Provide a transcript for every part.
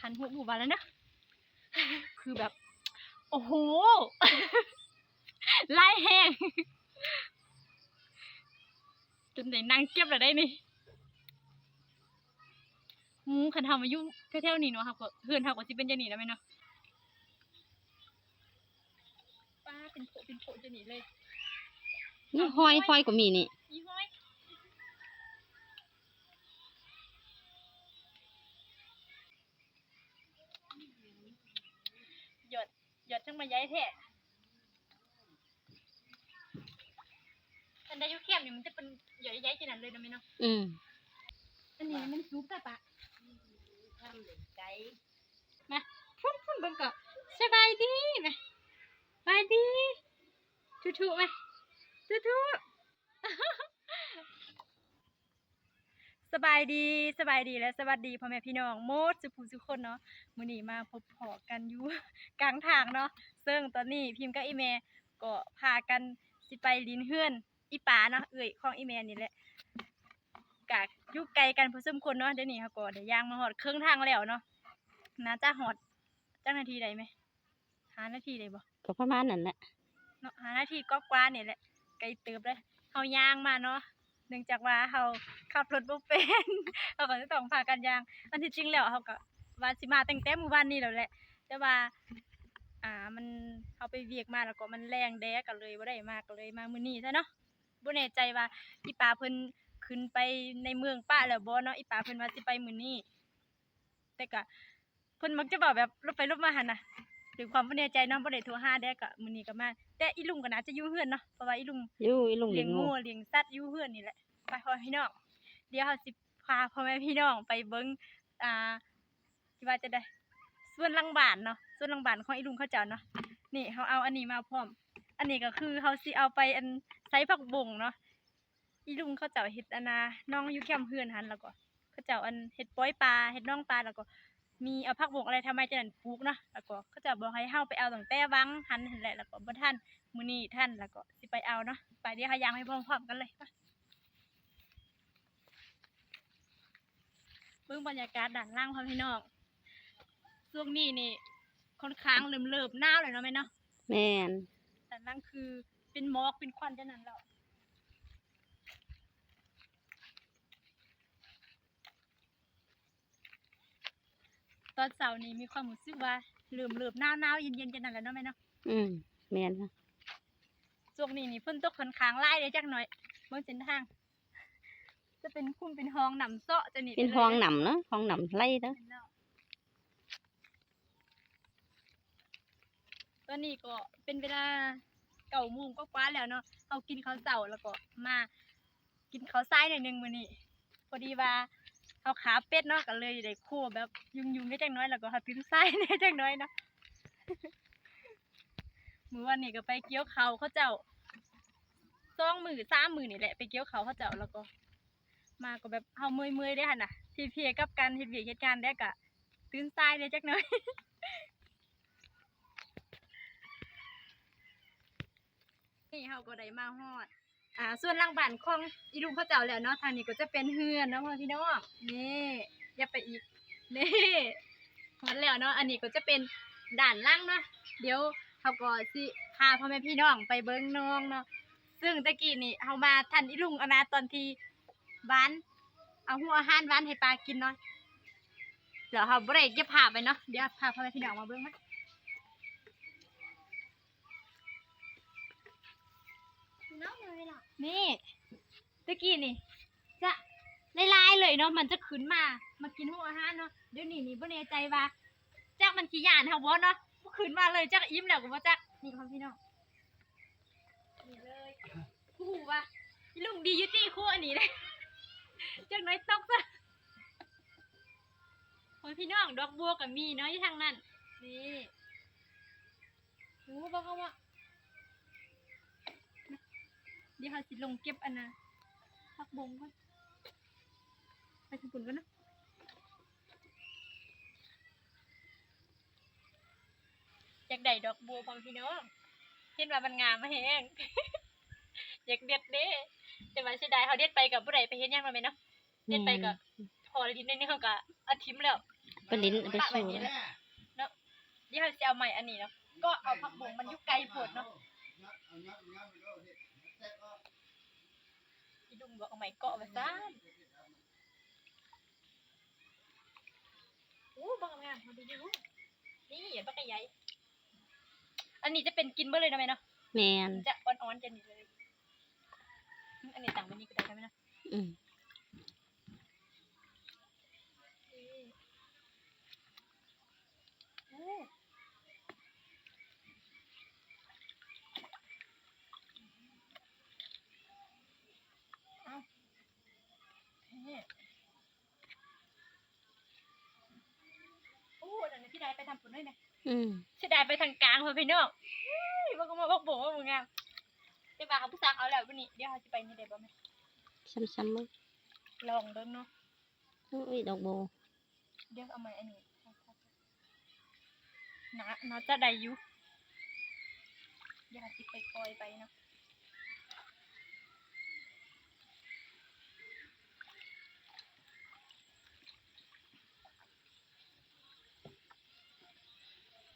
คันหูหมู่บ้านแล้วนะ คือแบบ โอ้โหไล่แห้งจนได้นั่งเก็บแล้วได้นี่หูคันทำมายุ่งแถวๆนี้เนาะครับก็เพื่อนเขาก็สิเป็นจะหนีแล้วไหมเนาะป้าเป็นโผเป็นโผจะหนีเลยนี่ห้อยห้อยก็มีนี่อีห้อยหย หยดจังมาย้ายแท้อันได้อยุเข้มนี่มันจะเป็นหยดย้ายขนาดเลยนะไหมเนาะอืมอันนี้มันซุปแต่ปะมาพุ่นพุ่นเบิ่งก่อนสบายดีไหมสบายดีทุๆไหมทุๆ สบายดีสบายดีและสวัสดีพ่อแม่พี่น้องโมดสุภูสุกคนเนาะมื้อนี้มาพบพอกันอยู่ กลางทางเนาะซึ่งตอนนี้พิมพ์กับอีเมก็พากันสิไปลินเฮือนอีป๋าเนาะเอ่ยของอีเมนี่แหละกะอยู่ไกลกันพอสมควรเนาะเดี๋ยวนี้เขาก็เดี๋ยวย่างมาหอดครึ่งทางแล้วเนาะน่าจะหอดจักนาทีได้ไหมหานาทีได้บ่ก็ประมาณนั้นแหละเนาะหานาทีก็กว่าๆนี่แหละไกลเติบเลยเฮาย่างมาเนาะเนื่องจากว่าเฮา ขับรถบ่เป็นเฮาก็จะต้องพากันย่าง อันที่จริงแล้วเฮาก็ว่าสิมาตั้งแต่มื้อวานนี้แล้วแหละ แต่ว่า อ่ามันเฮาไปเวียกมาแล้วก็มันแรงแดดก็เลยบ่ได้มาก็เลยมามื้อนี้ซะเนาะบ่แน่ใจว่าอีปาเพิ่นขึ้นไปในเมืองป้าแล้วบ่เนาะอีปาเพิ่นว่าสิไปมื้อนี้แต่ก็เพิ่นมักจะบอกแบบรถไปรถมาหั่นน่ะด้วยความบ่แน่ใจเนาะบ่ได้โทรหาแดดก็มื้อนี้ก็มา แต่อีลุงก็น่าจะอยู่เฮือนเนาะเพราะว่าอีลุงอยู่อีลุงเลี้เลี้ยยงงงูงูเลี้ยงสัตว์อยู่เฮือนนี่แหละไปพ่อแม่พี่น้อง เดี๋ยวเราสิพาพ่อแม่พี่น้องไปเบิ้งอ่าที่ว่าจะได้ส่วนลังบานเนาะส่วนลังบานของอีลุงเขาเจ้าเนาะนี่เขาเอาอันนี้มาพร้อม อันนี้ก็คือเขาสิเอาไปอันใส่ผักบงเนาะอีลุงเขาเจ้าเฮ็ดอนาน้องยู่แคมเฮือนหันแล้วก็เขาเจ้าอันเฮ็ดป้อยปลาเฮ็ดน้องปลาแล้วก็ มีเอาผักบงอะไรทำไมจะนั่นปลูกเนาะแล้วก็เขาเจะบอกให้เฮาไปเอาตั้งแต่วังหันหั่นแหละแล้วก็บ่ทันมื้อนี้ท่านแล้วก็สิไปเอาเนาะไปเดี๋ยวหายางให้พร้อมๆกันเลยไปเบิ่งบรรยากาศด้านล่างพ่อพี่น้องช่วงนี้นี่ค่อนข้างเริ่มๆหนาวเลยเนาะแม่เนาะแม่นด้านล่างคือเป็นหมอกเป็นควันจังนั้นแล้วตอนเช้านี้มีความรู้สึกว่าเริ่มเริ่มหนาวหนาวๆเย็นๆจังนั้นแหล้วเนาะแม่เนาะอืมแม่นค่ะช่วงนี้นี่ฝนตกค่อนข้างหลายเลยจักหน่อยเบิ่งเส้นทาง จะเป็นคุ้มเป็นห้องหนำเซาะจะนี่เป็นห้องหนำเนาะห้องหนำไล่เนาะตอนนี้ก็เป็นเวลาเก่าโมงก็กว่าๆแล้วเนาะเอากินข้าวเสาแล้วก็มา กินข้าวซ้ายหน่อยหนึงมื้อนี้พอดีว่าเอาขาเป็ดเนาะก็เลยได้คั่วแบบยุงๆได้จักหน้อยแล้วก็หาปิ้งซ้ายได้จักหน้อยเนาะ มื้อวันนี้ก็ไปเกี่ยวเขาวเขาเจ้าสองมือสามมือนี่แหละไปเกี่ยวเขาวเขาเจ้าแล้วก็ มาก็แบบเฮาเมื่อยๆได้หั่นน่ะเพียกับการเฮ็ดเวียกเฮ็ดงานได้ก็ตื่นสายได้จักหน่อยนี่เฮาก็ได้มาฮอด อ่า ส่วนหล่างบ้านของอีลุงเขาเจ้าแล้วเนาะทางนี้ก็จะเป็นเฮือนเนาะพ่อพี่น้องนี่อย่าไปอีกนี่ฮอดแล้วเนาะอันนี้ก็จะเป็นด่านล่างเนาะเดี๋ยวเฮาก็สิพาพ่อแม่พี่น้องไปเบิ่งน้องเนาะซึ่งตะกี้นี่เฮามาทันอีลุงอนะตอนที่ บ้าน เอาหัวอาหารหวานให้ปลากินเนาะเดี๋ยวเฮาบ่ได้เก็บภาพไปเนาะ เดี๋ยวพาพ่อแม่พี่น้องมาเบิ่งนะนี่ตะกี้นี่ จะลายๆเลยเนาะ มันจะขึ้นมา มากินหัวอาหารเนาะ เดี๋ยวนี้นี่บ่แน่ใจว่าจักมันขี้ยานเฮาบ่เนาะบ่ขึ้นมาเลยจักอิ่มแล้วก็บ่จักนี่ครับพี่น้อง นี่เลยโอ้โหว่าลุงดีอยู่ที่คู่อันนี้เลย จักหน้อยตกซะโอ้ยพี่น้องดอกบัวก็มีเนาะอยู่ทางนั้น นี่โอ้บ่เข้ามาเดี๋ยวเขาสิลงเก็บอันนะพักบงก่อนไปทางปุ่นก่อนนะอยากได้ดอกบัวพร้อมพี่น้องเห็นว่ามันงามมาแฮง อยากเด็ดเด้แต่ว่าเสียดายเขาเด็ดไปกับผู้ใดไปเฮ็ดหยังมาไหมเนาะเด็ดไปกับพอดินในนี้เขาก็อาทิมแล้วไปลิ้นไปปะแบบสู้นี้เลเลยยเนาะเดี๋ยวเราจะเอาใหม่อันนี้เนาะก็เอาผักบุ้งมันอยุกไกลโผดเนาะพี่ดุงบอกเอาใหม่เกาะไปซ่านโอ้บังงามมาดูดูนี่อย่าบักกะใหญ่อันนี้จะเป็นกินเมื่อเลยนะแม่เนาะ แมน จะอ่อนๆจะนี่เลย อันนี้ต่างไปนี่ก็ได้ใช่ไหมเนาะอืมโอ้เอานี่โอ้เดี๋ยวนี้พี่ได้ไปทำผลด้วยนะอืม เสียดายไปทางกลางพอพี่น้องเฮ้ยบอกก็มาบอกบอกว่ามึงงาม เดี๋ยวมาเขาผู้สร้างเอาแล้ววันนี้เดี๋ยวเขาจะไปนี่ได้บ่แม่ซ้ำๆมึงลองเบิ่งเนาะอุ้ยดอกโบเดี๋ยวเอาใหม่อันนี้นะเนาะจะได้อยู่เดี๋ยวเขาสิไปปล่อยไปเนาะ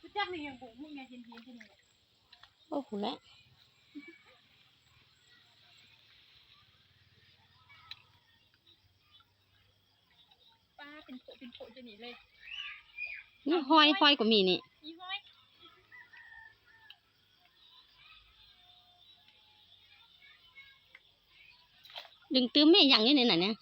รู้จักนี่ยังบุ้งมึงไงเห็นเห็นที่นี่แหละโอ้โหละ ป้า เป็นโผเป็นโผจะหนีเลยนี่ห้อยห้อยก็มีนี่อีห้อยดึงตื้มแม่ยังนี่นี่น่ะเนี่ย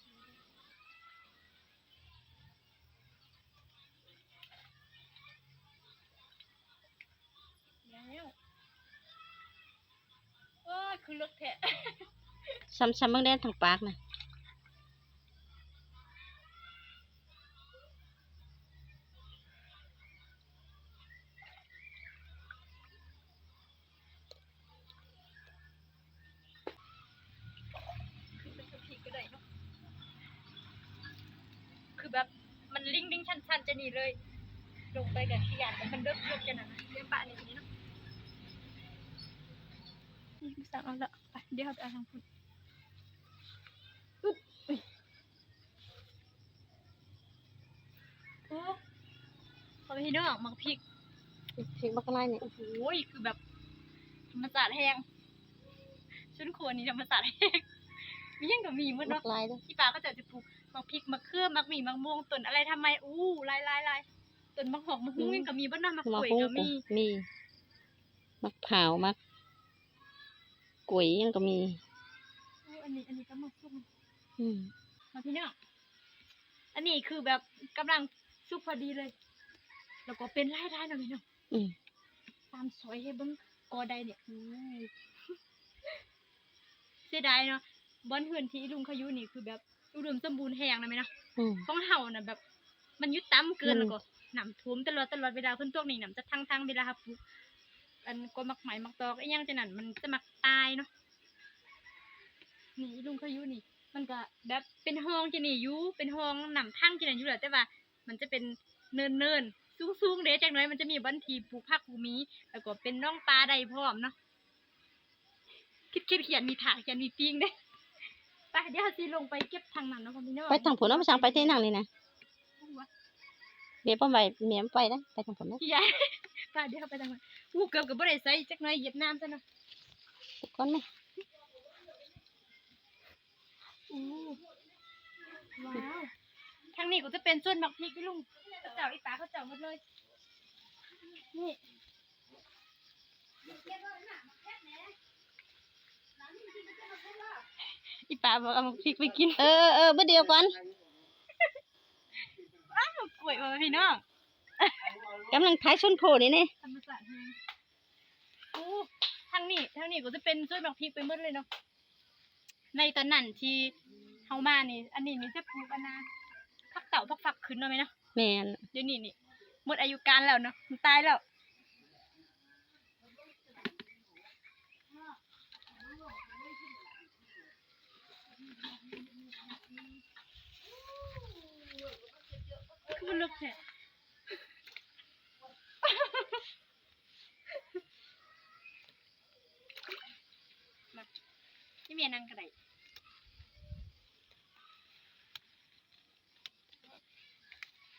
แล้วเออคือรถแทะซ้ำๆมึงได้ทางปากนะ คือเป็นกระพีก็ได้เนาะคือแบบมันลิงลิง ชันชันๆจะหนีเลย ลงไปกับขี้ยานแต่มันเลิกยกกันนะเรียกปะนี่นี่เนาะนี่สั่งเอาละไปเดี๋ยวเอาไปเอาทางคุณอุ๊บอุ๊ยโอ้ขอไปที่นอกมักพริกพริกบักไล่นี่โอ้โหคือแบบธรรมศาสตร์แห้งชุนครัวนี่ธรรมศาสตร์แห้งมียังกับมีหมดบัเนาะกไล่เด้วยที่ป้าก็จะจะปลูก มักพริกมักเครือมักหมี่มักม่วงต้นอะไรทำไมอู้ลายลายลายต้นมักหอกมักหุ้งยังกับมีบ้านนามักมะกล้วยฮุ้งก็ก็มีมีมักเผาวมักกล้วยยังก็มี อู้อันนี้อันนี้ก็มักซุ่มอืมมาพี่น้องอันนี้คือแบบกำลังสุกพอดีเลย แล้วก็เป็นไล่ๆหน่อยพี่น้องอืมตามซอยให้เบิ้งกอใดเนี่ยอู้เสียดายเนาะบอนเฮือนที่ลุงเขาอยู่นี่คือแบบ อุดมสมบูรณ์แหงนะไหมเนาะอืม ของเฮาน่ะแบบ มันอยุดต่ำเกินมันแล้วก็น้ำท่วมตลอดตลอดเวลาเพิ่นตกนี่น้ำจะทั้งทั้งๆเวลาครับปลูกอันก็มักไหมมักตอกไอ้หยังจังนั้นมันจะมักตายเนาะนี่ลุงเขาอยู่นี่ มันก็แบบเป็นห้องจะนี่อยู่เป็นห้องน้ำทั้งจะนั่นอยู่แหละแต่ว่า มันจะเป็นเนินเนินสูงสูงๆเด้จังน้อยมันจะมีบันทีปลูกผักปลูกมีแล้วก็เป็นน้องปลาใดพร้อมเนาะคิดคิดเขียนมีถาเขียนมีปิ้งเด้ ไปเดี๋ยวเราสิลงไปเก็บทางนั้นเนาะพี่น้องไปทางผลเอาไปสั่งไปที่นั่งนี่นะเดี๋ยวป้าไปเมียมไปนะไปทางผลนะพี่ยายป้าเดี๋ยวเอาไปทางนั้นอู้เกือบกับบ่ได้ใส่จักหน่อยเหยียบน้ำซะเนาะทุกคนไหมอู้ว้าวทางนี้ก็จะเป็นส่วนหมักพริกพี่ลุงเขาเจ้าอีป้าเขาเจ้าหมดเลยนี่ อีป้าบอกเอาหมักพริกไปกินเออเออเบ่เดียวก่อนอ้าวกล้วยมาพี่น้องกำลังท้ายชนโพนี่นี่ธรรมศาสตร์แฮงอู้ทางนี้ทางนี้ก็จะเป็นส่วนหมักพริกไปหมดเลยเนาะในตอนนั้นที่เฮามานี่ อันนี้นี่จะปลูกอันนาผักเต่าผักฝักขึ้นเนาะไหมเนาะแม่นเดี๋ยวนี้นี่หมดอายุการแล้วเนาะมันตายแล้ว คือมันลึกแท้มาที่เมียนั่งกระได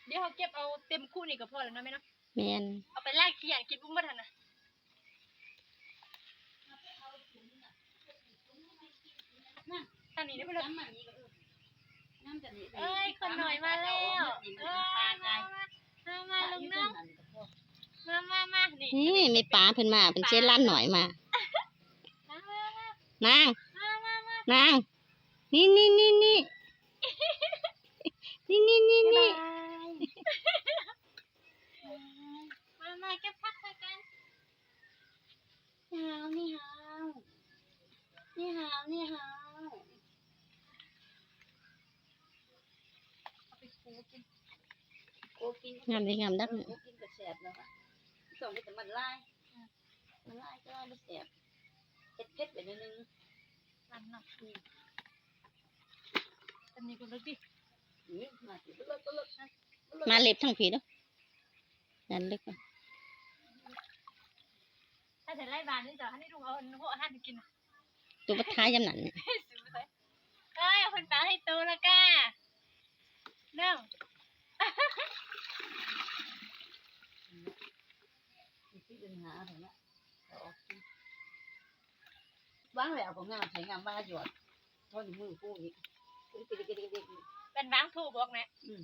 เดี๋ยวเขาเก็บเอาเต็มคู่นี่ก็พอแล้วเนาะแม่เนาะแม่นเอาไปแลกขี้ยานกินบุ้มบ่ทันนะทางนี้ได้ไปเลยน้ำจะนี่ เอ้ยคนหน่อยมาแล้วเอ้ยมามามามาลุงน้องมามามานี่นี่มีปลาเพิ่นมาเพิ่นเช็ดล้านหน่อยมา มามามา นาง มามามา นาง นี่นี่นี่นี่นี่นี่นี่นี่มามาเก็บผักใส่กันนี่ฮาวนี่ฮาวนี่ฮาวนี่ฮาว เอาไปคู กินโกกินงามดีงามดักโกกินก็แสบแล้วส่งไปแต่มันไล่มันไล่ก็ไม่แสบเผ็ดเผ็ดไปนิดนึงอันน่ะอันนี้ก็ลึกดินี่มาสิก็เลิกก็เลิกมาเล็บทั้งผีเด้อนั่นลึกอะถ้าจะไล่บานนี่จะให้ลุงเอาหัวอาหารกินตัวบัดท้ายยำนั่นซื้อไปเอ้ยเอาคนตาให้โตแล้วก้าเนื่องที่ดึงหาถึงละวางแล้วของงามใช้งามบ้าหยอดทอดมือคู่นี้กระดิกกระดิกกระดิกเป็นวางถูกบอกนะอืม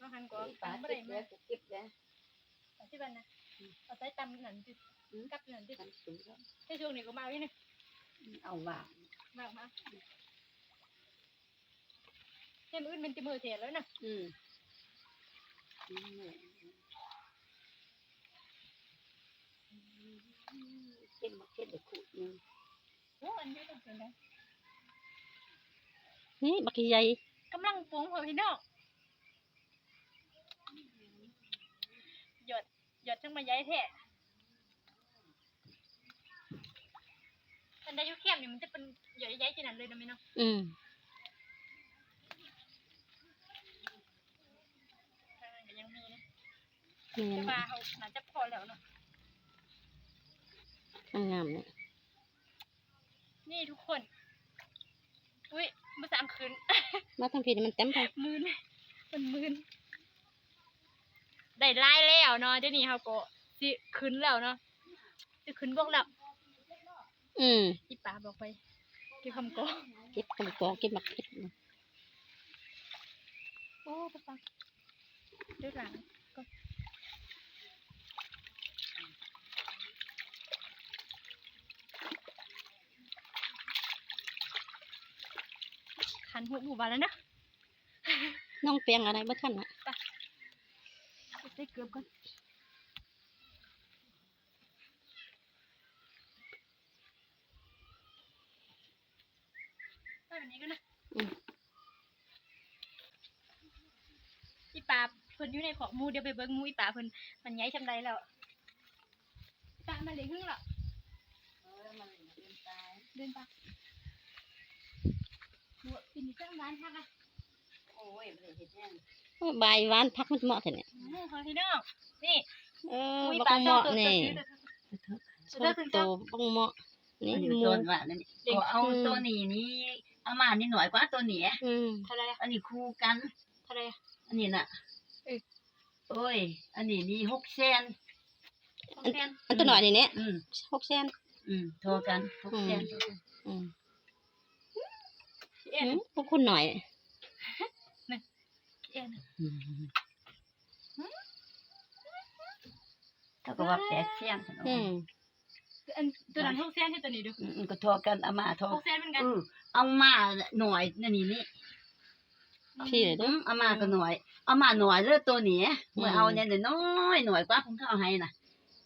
วางหันก่อนปลาไม่เก็ได้บมาแล้วเก็บแล้วที่บ้านนะเอาใส่ตำหนันจิกับหนันจิทำสูงแล้วที่ช่วงนี้ก็มาวิ่งเอาว่างมามา เฮ้ยมืออื่นเป็นจิมือเถียแล้วนะอืมเก็บมาเก็บเด็กขุดนึงโอ้อันนี้ต้องเป็นไงนี่บักใหญ่กำลังปรุงหัวพี่น้องหยดหยดจังมาย้ายแท้อันใดยุเข้มเนี่ยมันจะเป็นหยดย้ายขนาดเลยนะแม่เนาะอืม ทางนั้นก็ยังมีนะ แม่แต่นว่าเขาน่าจะพอแล้วเนาะงามๆเนี่ยนี่ทุกคน อุ้ยมาสามคืน มาทั้งผีนี่มันเต็มไปมืนมันมืนได้ไล่แล้วเนาะเดี๋ยวนี้เขาก็สิขึ้นแล้วเนาะสิขึ้นบอกแล้ว อืมอีป๋าบอกไปที่คำโกอเก็บกำกองเก็บบักเก็บโอ้ปะปังเด้วยหลังก็ นหัวหมู่บ้านแล้วนะน้องเปียงอะไรบ่ทันน่ะใส่เกือบก่อนไปแบบนี้ก็นะอืมอีปลาเพิ่นอยู่ในของหมูเดี๋ยวไปเบิ่งหมูอีปลาเพิ่นมันใหญ่ชำใดแล้วอีปลามันเหลือครึ่งแล้วเออมันเป็นตายเดินปะบัว กินเครื่องร้านพักอะโอ้ยมันเห็ดแห้งโอ้ยใบายหวานพักมันเหมาะเถอะเนี่ยอืมขอพี่น้องนี่เออหมูอีบัปลากเหมาะตัวนี่ตัวตัวตัวโตบักเหมาะนี่อันนี้หมูต้นว่านั่นนี่เอาอืมตัวนี้นี่เอามานี่หน่อยกว่าตัวนี้อืมเท่าไรอะอันนี้คู่กันเท่าไรอะอันนี้น่ะเอ้ยโอ้ย อันนี้นี่หกแสนสองแสนอันตัวหน่อยนี่เนี่ยอืมหกแสนอืมโทรกันหกแสนอืม เอ็นอืมพวกคุณหน่อยเอ็นอืมเขาก็ว่าแปดแสนอืมอันตัวนั้นหกแสนที่ตัวนี้ดูอืมก็โทรกันเอามาโทรหกแสนเหมือนกันเออเอามาหน่อยนั่นนี่นี่พี่เลยอืเด้อมเอามาก็หน่อย เอามาหน่อยเลือตัวนี้อืมเมื่อเอาเนี่ยน้อยหน่อยกว่าผมเขาเอาให้น่ะ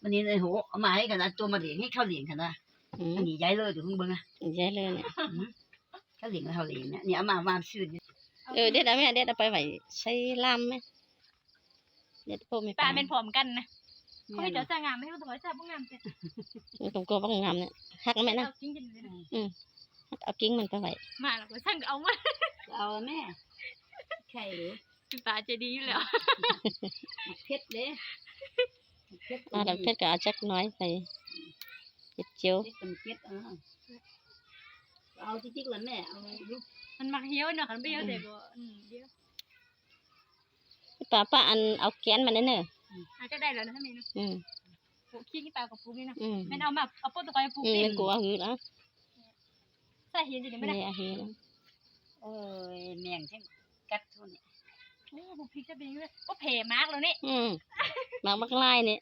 วันนี้เลยโหเอามาให้กันนะตัวมาเลี้ยงให้เขาเลี้ยงกันนะอืมอันนี้ย้ายเลยถึงเบิ่งนะใหญ่เลยเนี่ย เขาเลี้ยงแล้วเขาเลี้ยงเนี่ยเนี่ยเอามามาซื้อเนี่ยเออเด็ดเอาแม่เด็ดเอาไปไว้ใช้ลำไหมเด็ดพวกมีปลาเป็นผอมกันนะเขาให้เจ้าสร้างงามไม่ให้ตัวสร้างพวกงามเสร็จมันกลมๆบักงามเนี่ยหักแม่นะเอาจริงจริงเลยนะเอากิ้งมันไปไว้มาแล้วก็สร้างเอามาเอาแม่ไข่หรือพี่ปลาใจดีอยู่แล้วเพชรเด้เพชรเอาดอกเพชรก็เอาจักหน้อยไปเจ็ดเจียว เพชรเป็นเพชรเอาเอาจริงๆแล้วแม่เอาลูกมันมักเหี้ยวเนาะคันไม่เหี้ยวแต่ก็อืมเดี๋ยวป้าป้าอันเอาแกนมาเด้อเนอะอาจจะได้แล้วนะถ้ามีเนาะอืมปลูกขี้ที่ปลากับปลูกนี่นะอืมแม่นเอามาเอาต้นตะไคร้ปลูกอืมดิมันกลัวหือแล้วใส่เห็นจะไม่ได้นี่อาเฮียโอ้ยแมงทั้งกัดทุนเนี่ยโอ้ปลูกพริกจะเป็นยังไงก็เผ่มากแล้วนี่อืมมากมักลายเนี่ย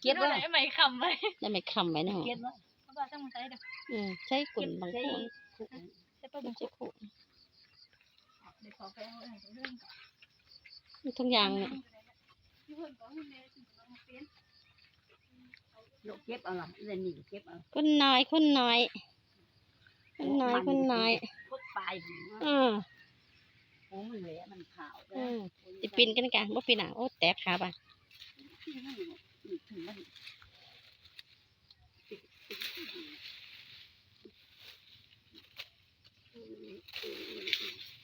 เก็บไว้ไว้ไหนไม่คำไว้จะไม่คำไว้เนาะเก็บไว้เขาบอกช่างมันใส่เด้ออืมใช้กุ่นบางใช้ คนใส่ปลาบุกขุ่นเดี๋ยวขอไปเอาอะไรเรื่องก่อนทุกอย่างเนี่ยที่เพิ่นก็ให้แม่ถึงต้องเปลี่ยนโยกเก็บเอาล่ะเรื่องนี้เก็บเอาคนน้อยคนน้อยคนน้อยคนน้อยพุดปลายอืมโอ้มันเหละมันขาวอืมจะปีนกันกันบ่ปีนอะโอ้แตกขาป่ะถึงมัน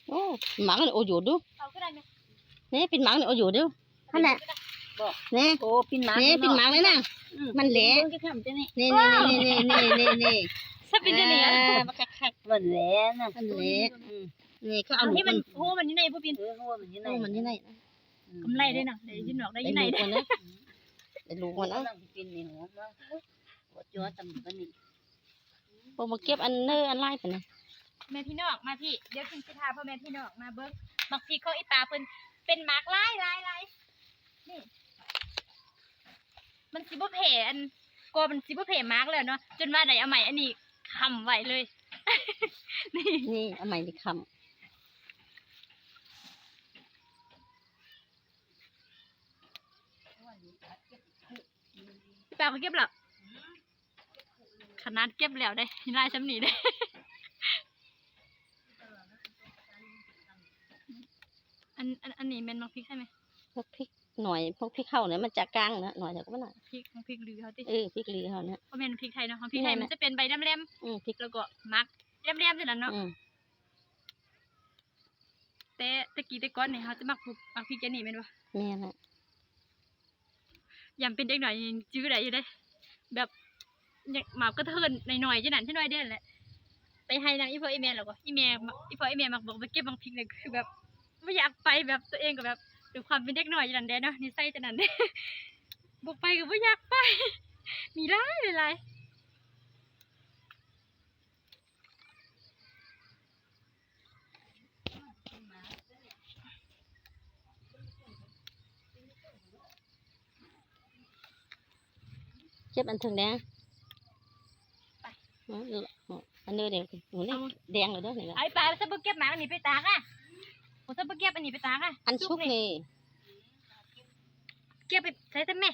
โอ้ หมังนี่โออยู่ดูเอาก็ได้เนี่ยนี่เป็นหมังนี่โออยู่ดูนั่นแหละนี่โอ้ปินหมานี่เป็นหมังเลยนะมันแหละเบิ่งจะทำจังนี่นี่นี่นี่นี่นี่นี่ถ้าเป็นจะเนี่ยอ่ามันคักคักมันแหละนะมันเละอืมนี่ก็เอาเอาหนูที่มัมันนโอ้มันนี่ในพวกปินเออหัวมันอยังไงโอ้มันยังไงนะกำไรด้วยนะได้ยินหนอกได้ได้ยินไหนลูกได้มันนะได้ลูกมันนะต้องปินในหัวมาหัวจ้อตำกันนี่พอมาเก็บอันเนอร์อันไล่ไปนะ แม่พี่น้องมาพี่ เดี๋ยวพิมสิทาพ่อแม่พี่น้องมาเบิ้งมักพี่เขาอีตาเพิ่นเป็นหมากลายลายลายนี่ มันสิบ่เผอันกลัวมันสิบ่เผมากแล้วเนาะจนว่าได้เอาใหม่อันนี้คำไว้เลย นี่นี่เอาใหม่ดิคแปลเขาเก็บแล้วขนาดเก็บแล้วได้ลายซ้ำนี่ได้ อันอันอันนี้เป็นมักพริกใช่ไหมำพวกพริกหน่อยพวกพริกเข้าเนี่ยมันจะกลางนะหน่อยเดี๋ยวก็ไม่หน่อยพริกมักพริกหรือเขาติเออพริกลือเขาเนี่ยเพราะเป็นพริกไทยเนาะของพริกไทยนี่ไงมันจะเป็นใบแหลมอืมพริกๆแล้วก็มักแหลมๆอย่างนั้นเนาะอืมแต่ตะกี้แต่ก่อนเนี่ยเขาจะมักปลูกมักพริกจะนี่แม่นบ่แม่น่ะยามเป็นเด็กหน่อยยังจื้อได้อยู่ได้แบบอยากหมาก็เทินหน่อยๆจังนั้นจังหน่อยเด้นแหละไปให้นางอีพ่ออีแม่แล้วก็อีแม่มาอีพ่ออีแม่มักบอกไปเก็บมักพริกเนี่ยคือแบบ ไม่อยากไปแบบตัวเองก็แบบด้วยความเป็นเด็กหน่อยจังนั้นเด้เนาะนิสัยจังนั้นเด้บอกไปก็ไม่อยากไป มีหลายหลายเก็บอันถึงแดงอืมอันเนื้อเดียวหนูนี่แดงเลยเด้อนี่ไอ้ปลาซะบ่เก็บหมาอันนี้ไปตากอะ ผมซะบ่เก็บอันนี้ไปตากอะอันชุกนี่เก็บไปใส่แต่แม่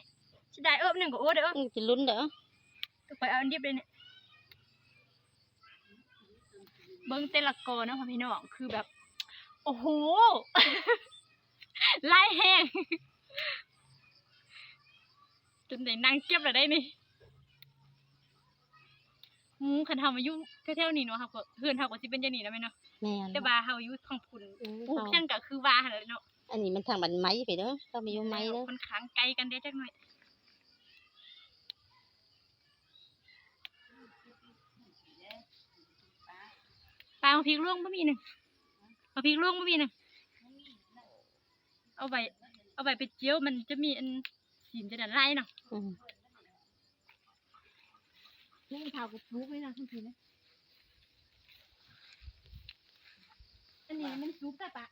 สิได้เอิบหนึ่งก็โอ้เด้ออืมจะลุ้นเด้อไปเอาอันดิบเลยเนี่ยเบิ้งเตละกอเนาะพ่อพี่น้องคือแบบ โอ้โหไล่แห้งจนได้นั่งเก็บแล้วได้นี่หูคันเฮามาอยู่แถวๆนี้เนาะครับก็เฮือนเฮาก็สิเป็นจังนี้แล้วแม่เนาะ แม่นแต่ว่าเฮาอยู่ทางพุ่นอืมปลูกจังก็คือว่าหั่นแหละเนาะอันนี้มันทางบันไม้ไปเด้อเรามีอยู่ไม้เด้อค่อนข้างไกลกันเด้จักหน่อยปลาเอาพริกลวกบ่มีหนึ่งเอาพริกลวกบ่มีหนึ่งเอาไปเอาไปไปเจียวมันจะมีอันสีมันจะได้ไล่เนาะ อืมนี่ข่าวกับพลุกเลยนะทุกทีนะ อันนี้มันซุปแต่ปะ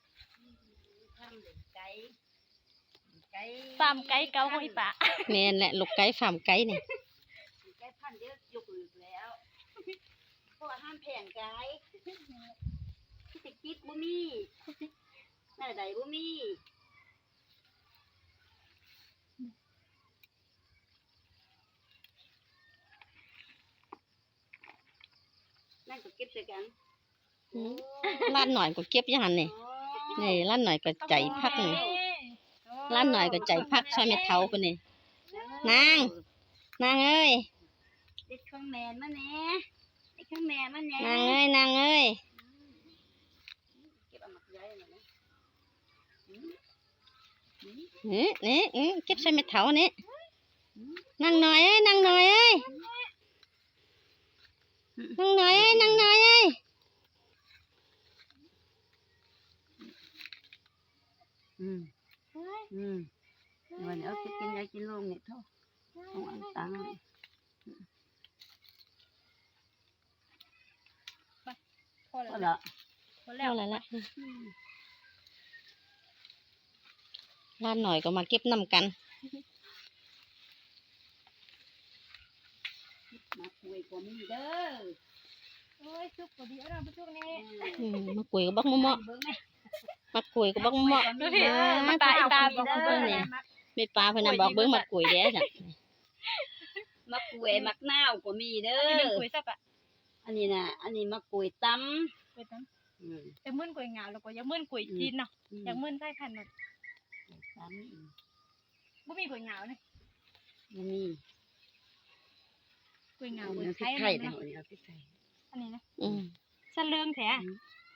ทำเด็กไก่ไก่ฟาร์มไก่เก่าของอีปะแม่นแหละลูกไก่ฟาร์มไก่นี่ไก่พันธุ์เดียวยกอึกแล้วเพราะว่าห้ามแผงไก่ที่ติกิ๊บบ่มีหน้าใดบ่มีนั่นก็เก็บใส่กัน อืมร้านหน่อยก็เก็บอยังหันนี่นี่ร้านหน่อยก็ใจพักนี่ร้านหน่อยก็ใจพักช่วยแม่เฒ่าคนนี่นางนางเอ้ยเด็ดข้างแมนมาแหน่เด็ดข้างแมนมาแหน่นางเอ้ยนางเอ้ยเก็บเอามาย้ายมานะนี่นี่อืมเก็บช่วยแม่เฒ่านี่นางหน่อยเอ้ยนางหน่อยเอ้ยนางหน่อยเอ้ยนางหน่อยเอ้ย อืมเฮ้ยอืมวันนี้เอาไปกินยากินลงเนี่ยเท่าเอาอันตังค์พอแล้ก็วละพอแล้เอาวอะไรละร้านหน่อยก็มาเก็บน้ำกัน มาคุยกับมีเด้อโอ้ยซุกพอดีเอาน้ำไปซุกนี่อืมมากล้วยก็บักมะเมาะเบิ่งแม่ มากล้วยก็บักมะเมาะดูสิมาปลาอีปลาบอกเบิ่งเนี่ยไม่ปลาเพิ่นน่ะบอกเบิ่งมากล้วยเด้อจ้ะมะกรูดมะนาวก็มีเด้อันนี้เป็นอ กุยซับอะอันนี้น่ะ อันนี้มะกรูดตกุยตั้งำอืมจะมึนกุยเหงาแล้วก็อยังมึนกุยจีนเนาะอยังมึนใส่พันธุ์มันตำอืมบ่มีกุยเหงาเลยมันมีกุยเหงาเอากุยพริไข่กไทยเนาะเนาะเอาพริกไทยอันนี้นะอืมสะเลืองแท้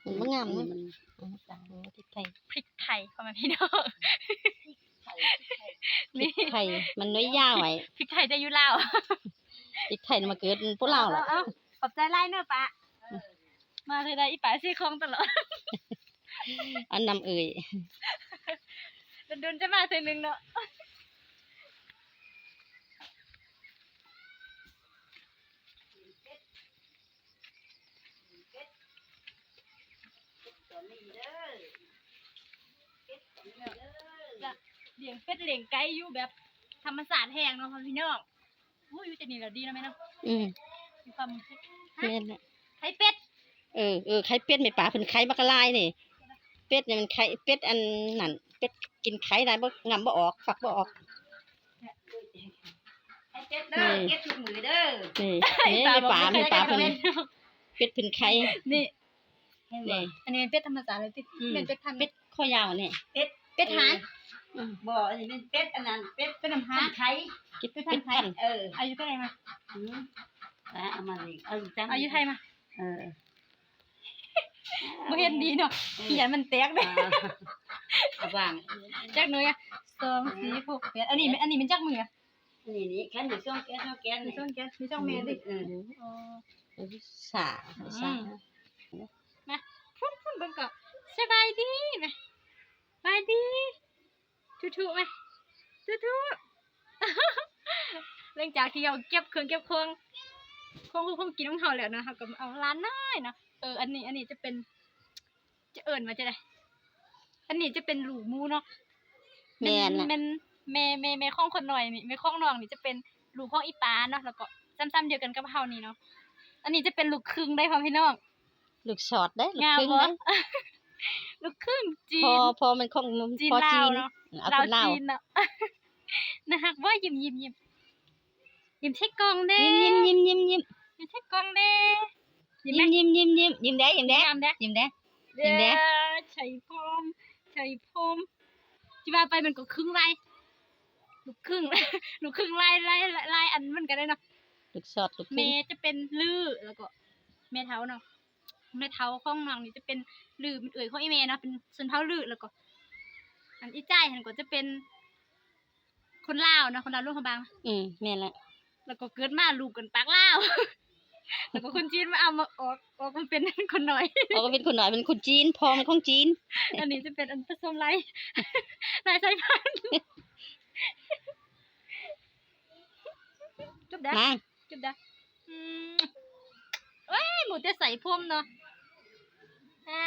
มันบ่งามอัเนาะมันอืมตามที่ไทยพริกไทยเข้ามาพี่น้องไทยพริกไทยมันน้อยยาวไว้พริกไทยจะอยู่ลาวพริกไทยน่ะมาเกิดพวกเราล่ะเอาขอบใจไล่เนอะปะมาเลยได้อีป๋าซี่คองตลอดอันนำเอ่ยโดนๆจะมาเทื่อนึงเนาะ ตัวนี้เด้อเก็บตัวนี้เด้อ เลี้ยงเป็ดเลี้ยงไก่อยู่แบบ ธรรมศาสตร์แห้งเนาะพี่น้องอู้อยู่จะนี่แล้วดีนะแม่เนาะอืมมีความแม่นน่ะไข่เป็ดเออเออไข่เป็ดไม่ปลาเพิ่นไข่บักลายนี่เป็ดเนี่ยมันไข่เป็ดอันนั่นเป็ดกินไข่ได้บ่งำบ่ออกฝักบ่ออก ไอ้เก็บเด้อเก็บทุกมือเด้อนี่นี่ไม่ปลาไม่ปลาเพิ่นเป็ดเป็ดเพิ่นไข่นี่ นี่อันนี้เป็นเป็ดธรรมศาสตร์เลยติอืมเป็นเป็ดพันธุ์เป็ดข้อยาวนี่เป็ดเป็ดหานอืม บ่อันนี้เป็นเป็ดอันนั้นเป็ดเป็ดน้ำพัหานนไข่กินเป็ดพันธุ์เอออายุเท่าไหร่มาอืมอะเอามาเลยเอาจังอายุไทยมาเออบ่เห็นดีเนาะเขียนมันแตกเลยอ่าเอาวางจักหน่อยอะสองสี่หกแปดอันนี้อันนี้เป็นจักมืออะอันนี้นี่แค่หนึ่งช่องแก๊สช่องแก๊สมีนี่ช่องแก๊สมีช่องเมนดิเอออ๋อสาสาพุ่นพุ่นเบิ่งก็สบายดีไหมสบายดี ทุๆไหมทุๆหลังจากที่เราเก็บเครื่องเก็บของของคงกินของเขาแล้วนะคะก็เอาร้านน้อยเนาะเอออันนี้อันนี้จะเป็น จะเอิญมาจะได้ อันนี้จะเป็นหลูหมูเนาะแม่นน่ะเป็นแม่แม่แม่ข้องคนหน่อยนี่แม่ข้องน้องนี่จะเป็นลูกข้องอีปาเนาะแล้วก็ซ้ำๆเดียวกันกับเฮานี่เนาะอันนี้จะเป็นลูกครึ่งได้พ่อพี่น้องลูกช็อตได้ลูกงามครึ่งบ่ได้ ลูกครึ่งจีพอน พอมันคงจีนพอลาจีวนเนาะเอาลาวคนลาวจีนเนาะ นะฮักว่ายิ้มยิ้มยิ้มยิ้มใช่กล้องเด้ยิ้มยิ้มยิ้มยิ้มยิ้มใช่กล้องเด้ยิ้มไหมยิ้มยิ้มยิ้มยิ้มยิ้มแด้ยิ้มแด้งามเด้ ยิ้มแด้เด้ ยิ้มเด้ใช่พร้อมใช่พร้อมที่ว่าไปมันก็ครึ่งไรลูกครึ่ง ลูกครึ่งไรไรไรอันมันก็ได้เนาะลูกช็อตลูกคเมรึ่งจะเป็นลือแล้วก็เมเท้าเนาะ เมเท้าข้องนางนี่จะเป็นลือเป็นเอ่ยของอีเมเนาะเป็นส่วนเท้าลือแล้วก็ อันอีจ้ายหันก็จะเป็น คนลาวเนาะคนลาวลูกของบาง อืมแม่นละแล้วก็เกิดมาลูกกันปากลาว แล้วก็คนจีนมาเอามาออกออกมันเป็นคนหน่อย เขาก็เป็นคนหน่อยเป็นคนจีนพอมันของจีน อันนี้จะเป็นอันผสมไรลายสายพันธุ์จุบได้นางจุบได้อืม เอ้ยหมูจะใส่พรมเนาะอ่า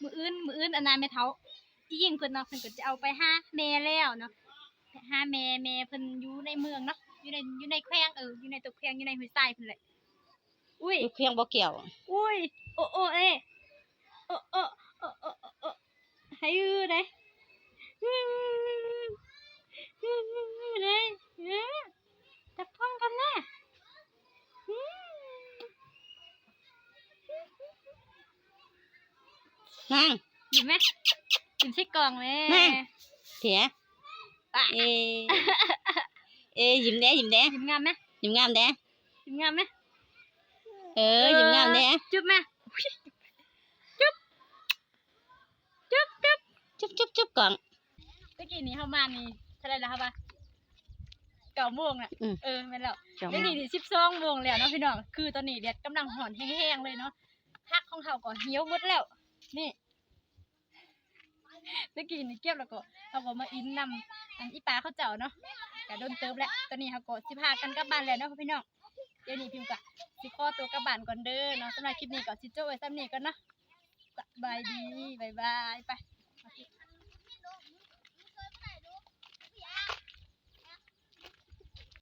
มืออื่นมืออื่นอันนั้นแม่เท้าอียิงเพิ่นเนาะเพิ่นก็จะเอาไปห้าแม่แล้วเนาะไปห้าแม่แม่เพิ่นอยู่ในเมืองเนาะอยู่ในอยู่ในแขวงเอออยู่ในตัวแขวงอยู่ในห้วยทรายเพิ่นแหละอุ้ยลูกเครื่องบ่เกี่ยว อุ้ยโอ้โอ้เอ้โอ้โอ้โอ้โอ้โอ้โอ้ให้ยืดเลยยืดเลยยืดจับพ้องกันนะอืม นางหยิบไหมหยิบใส่กล่องเลยแม่เถียเอเอยิ้มแด้ยิ้มแด้หยิบงามไหมยิ้มงามแด้หยิบงามไหมเออยิ้มงามแด้จุ๊บไหมจุ๊บจุ๊บจุ๊บจุ๊บจุ๊บจุ๊บก่อนเมื่อกี้นี้เข้ามานี่เท่าไหรแล้วครับว่าเก้าโมงน่ะอืมเออแม่นแล้วจังเดี๋ยวนี้สิบสองโมงแล้วเนาะพี่น้องคือตอนนี้แดดกำลังหอนแห้งๆเลยเนาะพักของเขาก็เหี่ยวหมดแล้ว นี่ ตะกี้นี่เก็บแล้วก็เขาก็มาอินนำอันอีปลาเขาเจ้าเนาะกะโดนเติบแล้วตอนนี้เขาก็สิพากันกลับบ้านแล้วเนาะพี่น้องเดี๋ยวนี้พิมกะสิขอตัวกลับบ้านก่อนเด้อเนาะสำหรับคลิปนี้ก็สิโจ้ไว้ซ้ำนี้ก่อนเนาะสบายดีบายบายไป